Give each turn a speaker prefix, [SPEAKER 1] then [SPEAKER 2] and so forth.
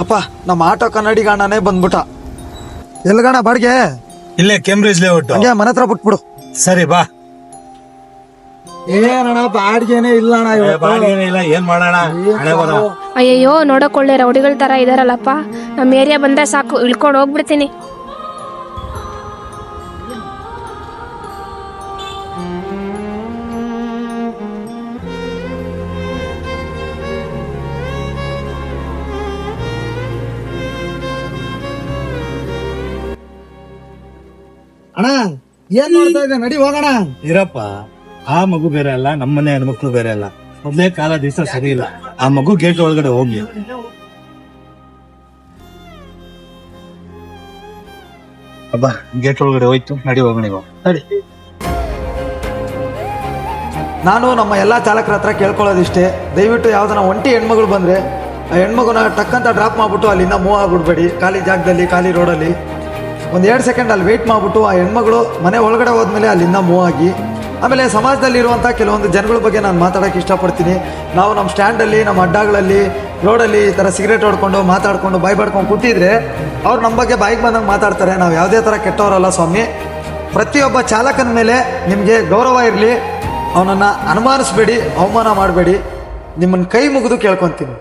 [SPEAKER 1] ಅಪ್ಪ ನಮ್ಮ ಆಟೋ ಕನ್ನಡಿಗ ಅಣ್ಣನೇ ಬಂದ್ಬಿಟ್ಟ. ಎಲ್ಗಣ ಬಾಡಿಗೆ?
[SPEAKER 2] ಇಲ್ಲೇ ಕೇಂಬ್ರಿಡ್ಜ್ ಲೇಔಟ್
[SPEAKER 1] ಹಂಗೆ ಮನೆ ಹತ್ರ ಬಿಟ್ಬಿಡು.
[SPEAKER 2] ಸರಿ ಬಾ.
[SPEAKER 1] ಏನಣ್ಣ ಬಾಡಿಗೆನೆ ಇಲ್ಲ ಅಣ್ಣ
[SPEAKER 2] ಏ, ಬಾಡಿಗೆನೇ ಇಲ್ಲ ಏನ್ ಮಾಡೋಣ? ಹಣೆ ಬರ
[SPEAKER 3] ಅಯ್ಯಯ್ಯೋ ನೋಡಕ್ ಒಳ್ಳೆ ರೌಡಿಗಳ ತರ ಇದಾರಲ್ಲಪ್ಪ. ನಮ್ಮ ಏರಿಯಾ ಬಂದ್ರೆ ಸಾಕು ಇಳ್ಕೊಂಡು ಹೋಗ್ಬಿಡ್ತೀನಿ.
[SPEAKER 1] ಅಣ್ಣ ಏನ್ ಮಾಡ್ತಾ ಇದ್ದೆ? ನಡಿ ಹೋಗೋಣ
[SPEAKER 2] ಇರಪ್ಪ ಆ ಮಗು ಬೇರೆ ಅಲ್ಲ ನಮ್ಮನೆ ಹೆಣ್ಮಕ್ಳು ಬೇರೆ ಅಲ್ಲ. ಮೊದ್ಲೇ ಕಾಲ ದಿವಸ ಸರಿ ಇಲ್ಲ. ಆ ಮಗು ಗೇಟ್ ಒಳಗಡೆ ಹೋಗಿ. ಅಬ್ಬಾ ಗೇಟ್ ಒಳಗಡೆ ಹೋಯ್ತು. ನಡಿ ಹೋಗೋಣ ಇವಾಗ
[SPEAKER 1] ನಡಿ. ನಾನು ನಮ್ಮ ಎಲ್ಲ ಚಾಲಕರ ಹತ್ರ ಕೇಳ್ಕೊಳ್ಳೋದಿಷ್ಟೇ. ದಯವಿಟ್ಟು ಯಾವ್ದನ ಒಂಟಿ ಹೆಣ್ಮಗಳು ಬಂದ್ರೆ ಆ ಹೆಣ್ಮಗುನ ಟಕ್ಕಂತ ಡ್ರಾಪ್ ಮಾಡ್ಬಿಟ್ಟು ಅಲ್ಲಿಂದ ಮೂವ್ ಆಗ್ಬಿಡ್ಬೇಡಿ. ಖಾಲಿ ಜಾಗದಲ್ಲಿ ಖಾಲಿ ರೋಡಲ್ಲಿ ಒಂದು ಎರಡು ಸೆಕೆಂಡ್ ಅಲ್ಲಿ ವೆಯ್ಟ್ ಮಾಡ್ಬಿಟ್ಟು ಆ ಹೆಣ್ಮಗಳು ಮನೆ ಒಳಗಡೆ ಹೋದ್ಮೇಲೆ ಅಲ್ಲಿಂದ ಮೂವ್ ಆಗಿ, ಆಮೇಲೆ ಸಮಾಜದಲ್ಲಿರುವಂಥ ಕೆಲವೊಂದು ಜನಗಳ ಬಗ್ಗೆ ನಾನು ಮಾತಾಡೋಕ್ಕೆ ಇಷ್ಟಪಡ್ತೀನಿ. ನಾವು ನಮ್ಮ ಸ್ಟ್ಯಾಂಡಲ್ಲಿ ನಮ್ಮ ಅಡ್ಡಗಳಲ್ಲಿ ರೋಡಲ್ಲಿ ಈ ಥರ ಸಿಗರೇಟ್ ಹೊಡ್ಕೊಂಡು ಮಾತಾಡ್ಕೊಂಡು ಬಾಯ್ ಬಡ್ಕೊಂಡು ಕೂತಿದ್ರೆ, ಅವ್ರು ನಮ್ಮ ಬಗ್ಗೆ ಬಾಯಿಗೆ ಬಂದಂಗೆ ಮಾತಾಡ್ತಾರೆ. ನಾವು ಯಾವುದೇ ಥರ ಕೆಟ್ಟವರಲ್ಲ ಸ್ವಾಮಿ. ಪ್ರತಿಯೊಬ್ಬ ಚಾಲಕನ ಮೇಲೆ ನಿಮಗೆ ಗೌರವ ಇರಲಿ. ಅವನನ್ನು ಅನುಮಾನಿಸ್ಬೇಡಿ, ಅವಮಾನ ಮಾಡಬೇಡಿ. ನಿಮ್ಮನ್ನು ಕೈ ಮುಗಿದು ಕೇಳ್ಕೊತೀನಿ.